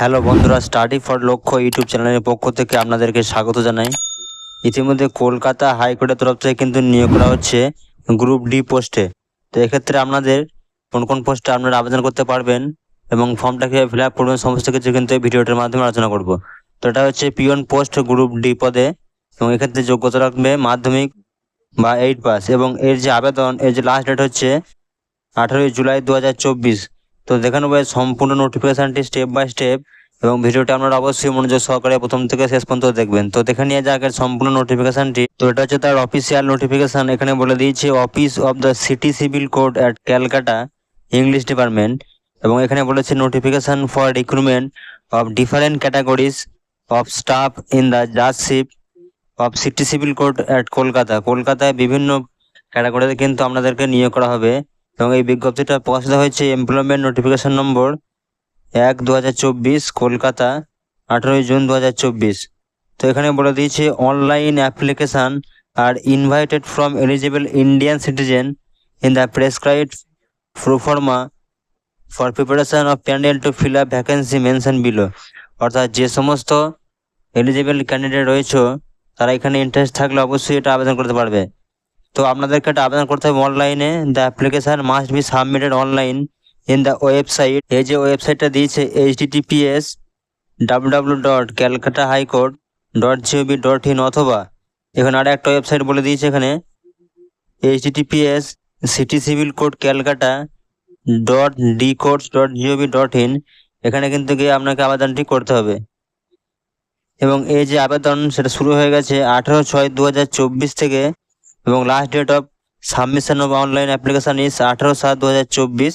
Hello বন্ধুরা study for লক্ষ্য YouTube চ্যানেলের পক্ষ থেকে আপনাদেরকে স্বাগত জানাই। ইতিমধ্যে কলকাতা হাইকোর্টের তরফ থেকে কিন্তু নিয়োগ করা হচ্ছে গ্রুপ ডি পোস্টে তো এক্ষেত্রে আপনাদের কোন কোন পোস্টে আপনারা আবেদন করতে পারবেন এবং ফর্মটা কীভাবে ফিল আপ করবেন, সমস্ত কিছু কিন্তু এই ভিডিওটির মাধ্যমে আলোচনা করব। তো এটা হচ্ছে পিওন পোস্ট গ্রুপ ডি পদে এবং এক্ষেত্রে যোগ্যতা রাখবে মাধ্যমিক বা এইট পাস এবং এর যে আবেদন, এর যে লাস্ট ডেট হচ্ছে আঠারোই জুলাই দু হাজার চব্বিশ। তো দেখানো হবে সম্পূর্ণ নোটিফিকেশনটি স্টেপ বাই স্টেপ এবং ভিডিওটা আপনারা অবশ্যই মনোযোগ সহকারে প্রথম থেকে শেষ পর্যন্ত দেখবেন। তো দেখে নিয়ে যাক এর সম্পূর্ণ নোটিফিকেশনটি তো এটা হচ্ছে তার অফিসিয়াল নোটিফিকেশন এখানে বলে দিয়েছে office of the city civil court at Calcutta English department এবং এখানে বলেছে notification for recruitment of different categories of staff in the judgeship of city civil court at Kolkata কলকাতায় বিভিন্ন ক্যাটাগরিতে কিন্তু আপনাদেরকে নিয়োগ করা হবে। এবং এই বিজ্ঞপ্তিটা প্রকাশিত হয়েছে এমপ্লয়মেন্ট নোটিফিকেশন নম্বর এক দু কলকাতা, আঠেরোই জুন দু হাজার চব্বিশ। তো এখানে বলে দিয়েছে online application R invited from eligible Indian citizen in the prescribed proforma for preparation of panel to fill up vacancy mention below অর্থাৎ যে সমস্ত এলিজিবল ক্যান্ডিডেট রয়েছে, তারা এখানে ইন্টারেস্ট থাকলে অবশ্যই এটা আবেদন করতে পারবে। তো আপনাদেরকে একটা আবেদন করতে হবে অনলাইনে the application must be submitted online in the website এই যে ওয়েবসাইটটা দিয়েছে H TTPS W dot Calcutta high court dot GOV dot in অথবা এখানে আর একটা ওয়েবসাইট বলে দিয়েছে এখানে। H TTPS city civil court Calcutta dot D courts dot GOV dot in এখানে কিন্তু গিয়ে আপনাকে আবেদনটি করতে হবে। এবং এই যে আবেদন, সেটা শুরু হয়ে গেছে আঠেরো ছয় দু থেকে এবং last date of submission of online application is আঠারো সাত দু হাজার চব্বিশ।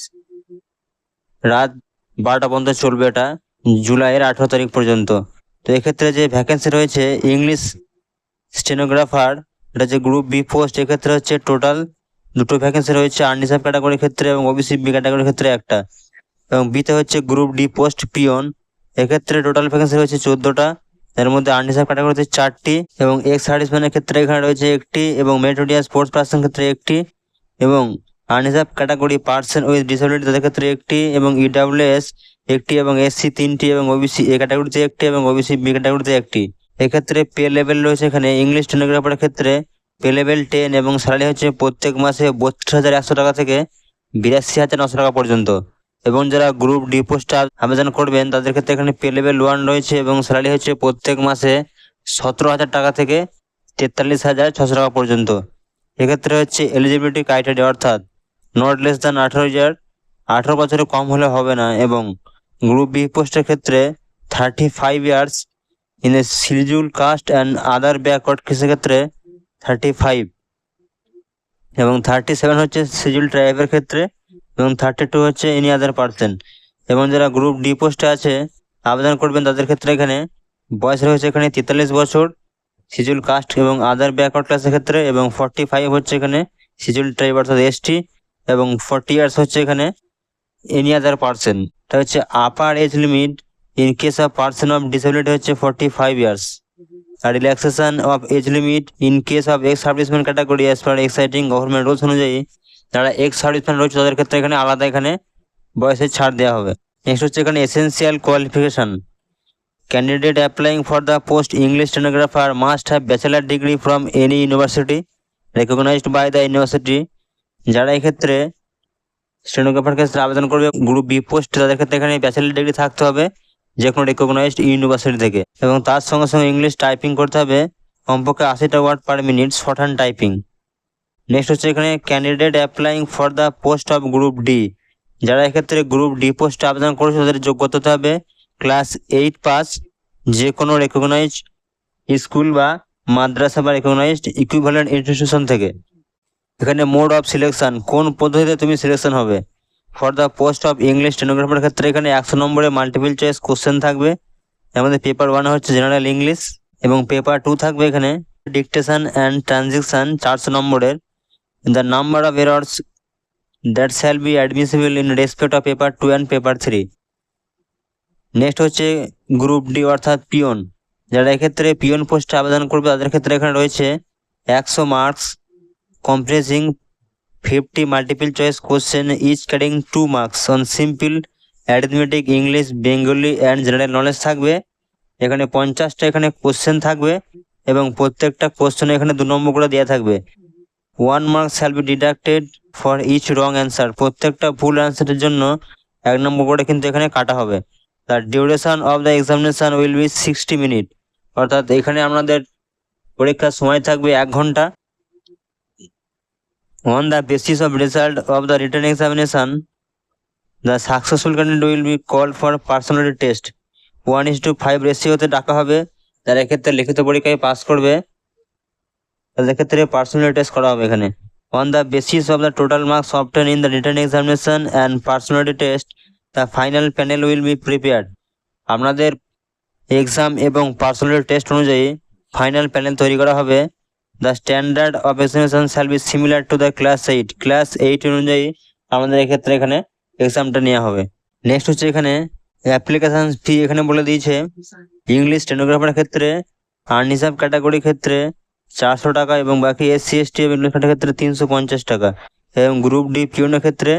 রাত বারোটা পর্যন্ত চলবে এটা, জুলাইয়ের আঠেরো তারিখ পর্যন্ত। তো এক্ষেত্রে যে ভ্যাকেন্সি রয়েছে ইংলিশ স্টেনোগ্রাফার এটা যে গ্রুপ বি পোস্ট এক্ষেত্রে হচ্ছে টোটাল দুটো ভ্যাকেন্সি রয়েছে আনরিসার্ভ ক্যাটাগরির ক্ষেত্রে এবং ওবিসি বি ক্যাটাগরির ক্ষেত্রে একটা। এবং বিতে হচ্ছে গ্রুপ ডি পোস্ট পিওন এক্ষেত্রে টোটাল ভ্যাকেন্সি রয়েছে চোদ্দোটা। এর মধ্যে আনরিসার্ভ ক্যাটাগরিতে চারটি এবং এক্স সার্ভিসম্যানের ক্ষেত্রে এখানে রয়েছে একটি এবং মেরিটোরিয়াস স্পোর্টস পার্সন ক্ষেত্রে একটি এবং unreserved category person with disability তাদের ক্ষেত্রে একটি এবং ইডাব্লিউএস একটি এবং এসসি তিনটি এবং ওবিসি এ ক্যাটাগরিতে একটি এবং ওবিসি বি ক্যাটাগরিতে একটি। এক্ষেত্রে পে লেভেল রয়েছে এখানে ইংলিশ টেনোগ্রাফারের ক্ষেত্রে পে লেভেল টেন এবং স্যালারি হচ্ছে প্রত্যেক মাসে বত্রিশ হাজার একশো টাকা থেকে বিরাশি হাজার নশো টাকা পর্যন্ত। এবং যারা গ্রুপ ডি পোস্টে আবেদন করবেন, তাদের ক্ষেত্রে এখানে পে লেভেল ওয়ান রয়েছে এবং স্যালারি হচ্ছে প্রত্যেক মাসে সতেরো হাজার টাকা থেকে তেতাল্লিশ হাজার ছশো টাকা পর্যন্ত। এক্ষেত্রে হচ্ছে এলিজিবিলিটি ক্রাইটেরিয়া অর্থাৎ নট লেস দ্যান আঠারো হাজার, আঠারো বছরের কম হলে হবে না এবং গ্রুপ বি পোস্টের ক্ষেত্রে thirty five years in a schedule caste and other backward কেসের ক্ষেত্রে থার্টি ফাইভ এবং থার্টি সেভেন হচ্ছে শিডিউল ট্রাইবের ক্ষেত্রে এবং থার্টি টু হচ্ছে এনি আদার পার্সন এবং যারা গ্রুপ ডি পোস্টে আছে, আবেদন করবেন তাদের ক্ষেত্রে এখানে বয়স রয়েছে এখানে তেতাল্লিশ বছর সিজুল কাস্ট এবং আদার ব্যাকওয়ার্ড ক্লাসের ক্ষেত্রে, এবং ফর্টি ফাইভ হচ্ছে এখানে সিজুল ট্রাইব অর্থাৎ এসটি এবং ফর্টি ইয়ার্স হচ্ছে এখানে এনি আদার পার্সন এটা হচ্ছে upper age limit in case of person of disability হচ্ছে forty five years R relaxation of age limit in case of ex serviceman category as per existing government rules অনুযায়ী যারা ex serviceman রয়েছে, তাদের ক্ষেত্রে এখানে আলাদা এখানে বয়সের ছাড় দেওয়া হবে। নেক্সট হচ্ছে এখানে essential qualification candidate applying for the post English stenographer must have bachelor degree from any university recognized by the university যারা এক্ষেত্রে স্টেনোগ্রাফার ক্ষেত্রে আবেদন করবে গ্রুপ বি পোস্ট তাদের ক্ষেত্রে এখানে ব্যাচেলার ডিগ্রি থাকতে হবে যে কোনো রেকগনাইজড ইউনিভার্সিটি থেকে। এবং তার সঙ্গে সঙ্গে ইংলিশ টাইপিং করতে হবে। কমপক্ষে আশিটা word per minute short hand typing next হচ্ছে এখানে candidate applying for the post of group D যারা এক্ষেত্রে গ্রুপ ডি পোস্টে আবেদন করেছে, তাদের যোগ্যতা হতে হবে ক্লাস এইট পাস যে কোনো রেকগনাইজ স্কুল বা মাদ্রাসা বা রেকগনাইজড ইকুইভ্যালেন্ট ইনস্টিটিউশন থেকে। এখানে মোড অফ সিলেকশন কোন পদ্ধতিতে তুমি সিলেকশন হবে? For the post of English stenographer ক্ষেত্রে এখানে একশো নম্বরে মাল্টিপল চয়েস কোশ্চেন থাকবে। মধ্যে পেপার ওয়ান হচ্ছে জেনারেল ইংলিশ এবং পেপার টু থাকবে এখানে। ডিকটেশন অ্যান্ড ট্রানজেকশন চারশো নম্বরের the number of errors, that shall be admissible in respect of paper 2 and paper 3 next হচ্ছে গ্রুপ ডি অর্থাৎ পিওন যারা এক্ষেত্রে পিওন পোস্টে আবেদন করবে, তাদের ক্ষেত্রে এখানে রয়েছে একশো marks comprising fifty multiple choice question each carrying two marks on simple arithmetic English Bengali and general knowledge থাকবে। এখানে পঞ্চাশটা এখানে কোশ্চেন থাকবে এবং প্রত্যেকটা কোশ্চেনে এখানে দু নম্বর করে দেওয়া থাকবে। One mark shall be deducted for each wrong answer প্রত্যেকটা ভুল অ্যান্সারের জন্য এক নম্বর করে কিন্তু এখানে কাটা হবে। The duration of the examination will be sixty minute অর্থাৎ এখানে আপনাদের পরীক্ষার সময় থাকবে এক ঘণ্টা। On the basis of result of the written examination the successful candidate will be call for personality test one is to five রেশিওতে ডাকা হবে। যারা এক্ষেত্রে লিখিত পরীক্ষায় পাস করবে। তাদের ক্ষেত্রে পার্সোনাল টেস্ট করা হবে এখানে। On the basis of the total marks obtain in the written examination and personality test the final panel will be prepared আপনাদের এক্সাম এবং পার্সোনাল টেস্ট অনুযায়ী ফাইনাল প্যানেল তৈরি করা হবে। The standard of examination shall be similar to the class eight class eight অনুযায়ী আমাদের এক্ষেত্রে এখানে এক্সামটা নেওয়া হবে। নেক্সট হচ্ছে এখানে অ্যাপ্লিকেশন ফি এখানে বলে দিয়েছে। ইংলিশ স্টেনোগ্রাফারের ক্ষেত্রে আনরিজার্ভ ক্যাটাগরির ক্ষেত্রে চারশো টাকা এবং বাকি এসসি এসটি এবং ক্ষেত্রে তিনশো পঞ্চাশ টাকা। এবং গ্রুপ ডি পিওনের ক্ষেত্রে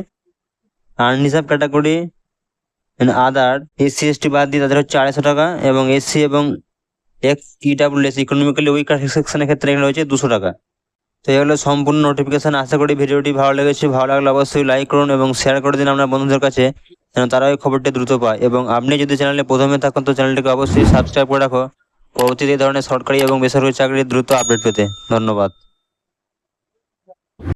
unreserved category other SC ST বাদ দিয়ে তাদের হচ্ছে আড়াইশো টাকা এবং এসসি এবং এক্স ইডাব্লিউএস ইকোনমিক্যালি উইকার সেকশনের ক্ষেত্রে এখানে রয়েছে দুশো টাকা। তো এগুলো সম্পূর্ণ নোটিফিকেশান আশা করি ভিডিওটি ভালো লেগেছে। ভালো লাগলে অবশ্যই লাইক করুন এবং শেয়ার করে দিন আপনার বন্ধুদের কাছে যেন তারাও এই খবরটি দ্রুত পায়। এবং আপনি যদি চ্যানেলে প্রথমে থাকুন তো চ্যানেলটিকে অবশ্যই সাবস্ক্রাইব করে রাখো। পরবর্তীতে এই ধরনের সরকারি এবং বেসরকারি চাকরির দ্রুত আপডেট পেতে। ধন্যবাদ।